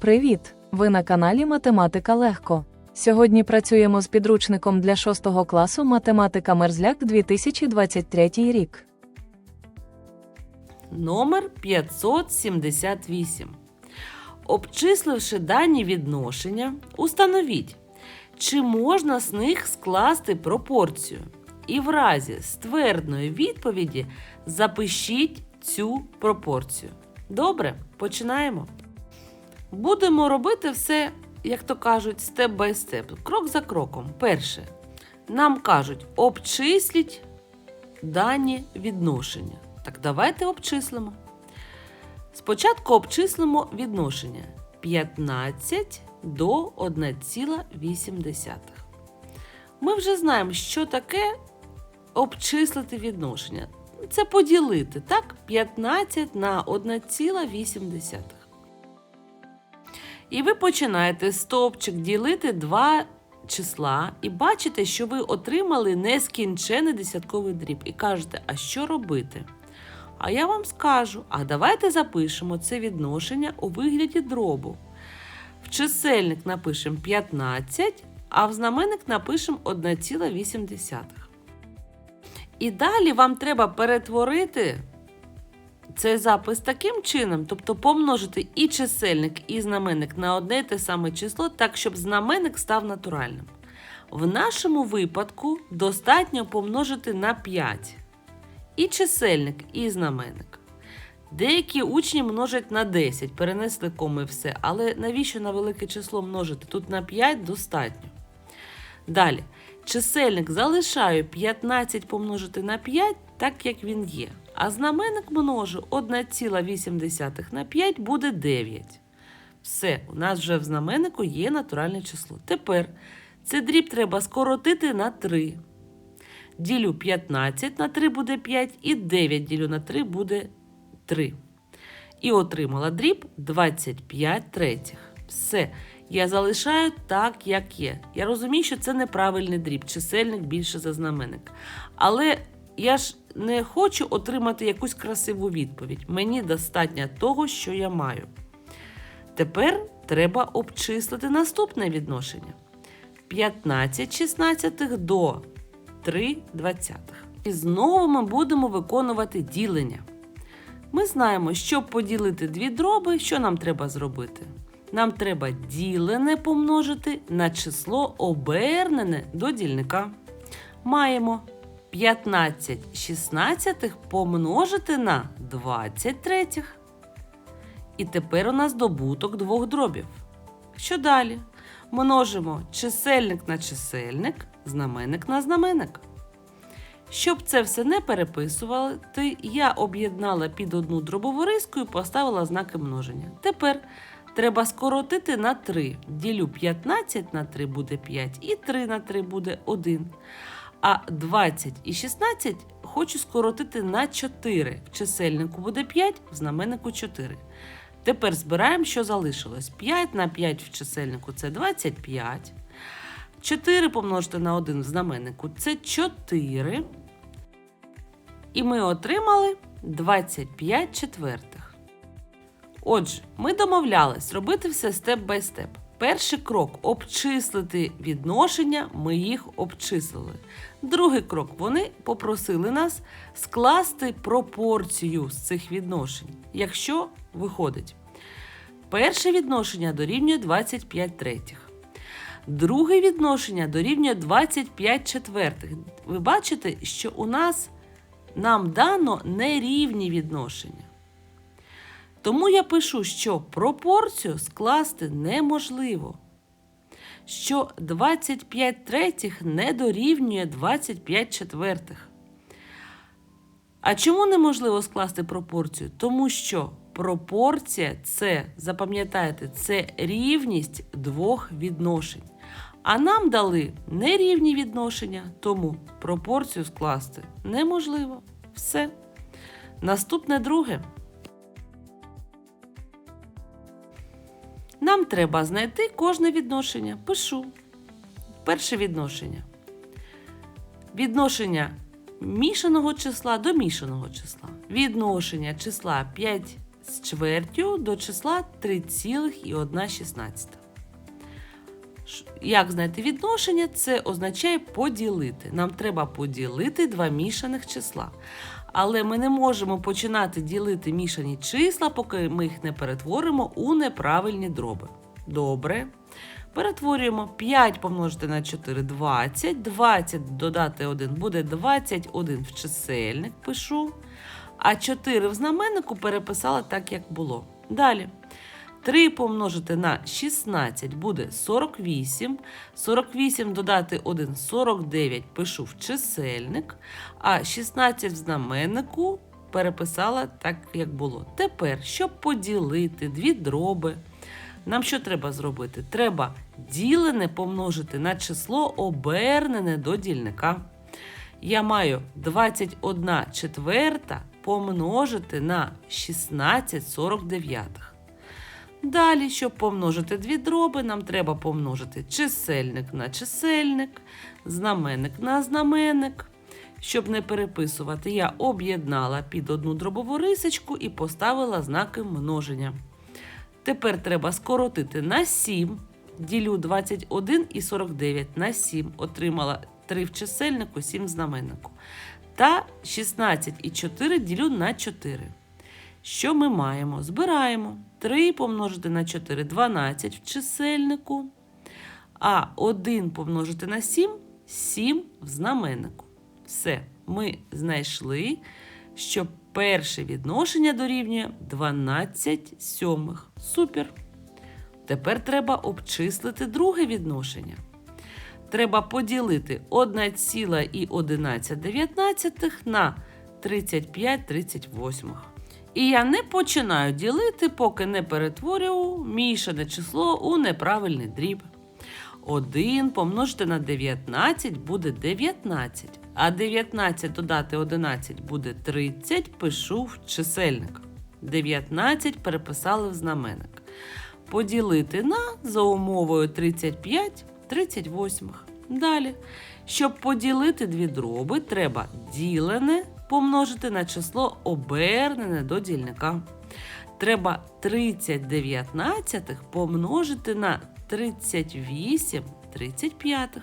Привіт! Ви на каналі Математика Легко. Сьогодні працюємо з підручником для 6 класу Математика Мерзляк 2023 рік. Номер 578. Обчисливши дані відношення, установіть, чи можна з них скласти пропорцію. І в разі ствердної відповіді запишіть цю пропорцію. Добре, починаємо. Будемо робити все, як то кажуть, степ бай степ, крок за кроком. Перше, нам кажуть, обчисліть дані відношення. Так давайте обчислимо. Спочатку обчислимо відношення 15 до 1,8. Ми вже знаємо, що таке обчислити відношення. Це поділити, так? 15 на 1,8. І ви починаєте стовпчик ділити два числа і бачите, що ви отримали нескінчений десятковий дріб. І кажете, а що робити? А я вам скажу: а давайте запишемо це відношення у вигляді дробу. В чисельник напишемо 15, а в знаменник напишемо 1,8. І далі вам треба перетворити цей запис таким чином, тобто помножити і чисельник, і знаменник на одне й те саме число, так, щоб знаменник став натуральним. В нашому випадку достатньо помножити на 5 і чисельник, і знаменник. Деякі учні множать на 10, перенесли коми все, але навіщо на велике число множити? Тут на 5 достатньо. Далі, чисельник залишаю 15 помножити на 5, так як він є. А знаменник множу 1,8 на 5 буде 9. Все, у нас вже в знаменнику є натуральне число. Тепер це дріб треба скоротити на 3. Ділю 15 на 3 буде 5, і 9 ділю на 3 буде 3. І отримала дріб 25 третіх. Все. Я залишаю так, як є. Я розумію, що це неправильний дріб, чисельник більше за знаменник. Але я ж не хочу отримати якусь красиву відповідь. Мені достатньо того, що я маю. Тепер треба обчислити наступне відношення: 15 шістнадцятих до 3 двадцятих. І знову ми будемо виконувати ділення. Ми знаємо, щоб поділити дві дроби, що нам треба зробити? Нам треба ділене помножити на число обернене до дільника. Маємо 15 шістнадцятих помножити на 20 третіх. І тепер у нас добуток двох дробів. Що далі? Множимо чисельник на чисельник, знаменник на знаменник. Щоб це все не переписувати, я об'єднала під одну дробову риску і поставила знаки множення. Тепер треба скоротити на 3. Ділю 15 на 3 буде 5, і 3 на 3 буде 1. А 20 і 16 хочу скоротити на 4. В чисельнику буде 5, в знаменнику 4. Тепер збираємо, що залишилось. 5 на 5 в чисельнику це 25. 4 помножити на 1 в знаменнику це 4. І ми отримали 25 четвертих. Отже, ми домовлялись робити все степ бай степ. Перший крок обчислити відношення, ми їх обчислили. Другий крок вони попросили нас скласти пропорцію з цих відношень, якщо виходить. Перше відношення дорівнює 25 третіх. Друге відношення дорівнює 25 четвертих. Ви бачите, що у нас нам дано нерівні відношення. Тому я пишу, що пропорцію скласти неможливо. Що 25 третіх не дорівнює 25 четвертих. А чому неможливо скласти пропорцію? Тому що пропорція це, запам'ятайте, це рівність двох відношень. А нам дали нерівні відношення, тому пропорцію скласти неможливо. Все. Наступне друге. Нам треба знайти кожне відношення. Пишу. Перше відношення. Відношення мішаного числа до мішаного числа. Відношення числа 5 з чвертю до числа 3,116. Як знайти відношення? Це означає поділити. Нам треба поділити два мішаних числа. Але ми не можемо починати ділити мішані числа, поки ми їх не перетворимо у неправильні дроби. Добре. Перетворюємо 5 помножити на 4 20. 20 додати 1 буде 21 в чисельник пишу. А 4 в знаменнику переписала так, як було. Далі. 3 помножити на 16 буде 48. 48 додати 1 49 пишу в чисельник. А 16 в знаменнику переписала так, як було. Тепер, щоб поділити дві дроби, нам що треба зробити? Треба ділене помножити на число обернене до дільника. Я маю 21 четверта помножити на 16 49. Далі, щоб помножити дві дроби, нам треба помножити чисельник на чисельник, знаменник на знаменник. Щоб не переписувати, я об'єднала під одну дробову рисочку і поставила знаки множення. Тепер треба скоротити на 7. Ділю 21 і 49 на 7. Отримала 3 в чисельнику, 7 в знаменнику. Та 16 і 4 ділю на 4. Що ми маємо? Збираємо 3 помножити на 4 12 в чисельнику. А 1 помножити на 7 7 в знаменнику. Все, ми знайшли, що перше відношення дорівнює 12 сьомих. Супер. Тепер треба обчислити друге відношення. Треба поділити 1,11 на 35 38. І я не починаю ділити, поки не перетворю мішане число у неправильний дріб. 1 помножити на 19 буде 19, а 19 додати 11 буде 30, пишу в чисельник. 19 переписали в знаменник. Поділити на за умовою 35 38. Далі. Щоб поділити дві дроби, треба ділене помножити на число обернене до дільника. Треба 30 дев'ятнадцятих помножити на 38 35.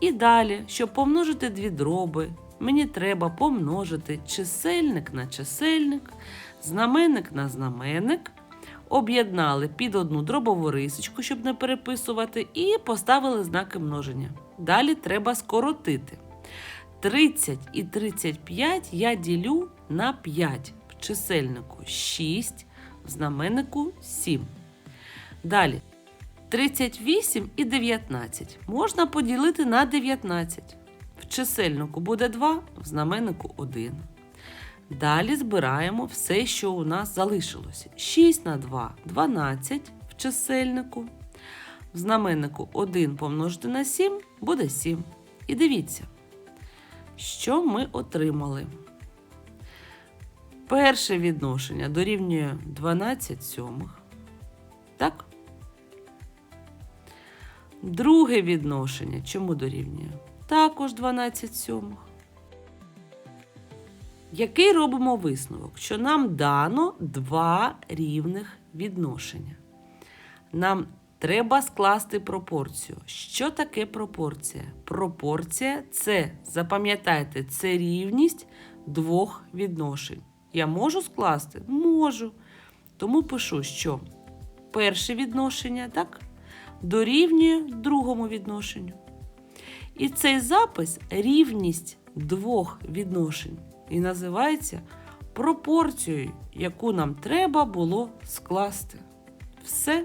І далі, щоб помножити дві дроби, мені треба помножити чисельник на чисельник, знаменник на знаменник, об'єднали під одну дробову рисочку, щоб не переписувати, і поставили знаки множення. Далі треба скоротити. 30 і 35 я ділю на 5 в чисельнику 6, в знаменнику 7. Далі 38 і 19 можна поділити на 19. В чисельнику буде 2, в знаменнику 1. Далі збираємо все, що у нас залишилося. 6 на 2 12 в чисельнику. В знаменнику 1 помножити на 7 буде 7. І дивіться, що ми отримали. Перше відношення дорівнює 12 сьомих. Так? Друге відношення чому дорівнює? Також 12 сьомих. Який робимо висновок? Що нам дано два рівних відношення. Нам треба скласти пропорцію. Що таке пропорція? Пропорція це, запам'ятайте, це рівність двох відношень. Я можу скласти? Можу. Тому пишу, що перше відношення, так? дорівнює другому відношенню. І цей запис рівність двох відношень і називається пропорцією, яку нам треба було скласти. Все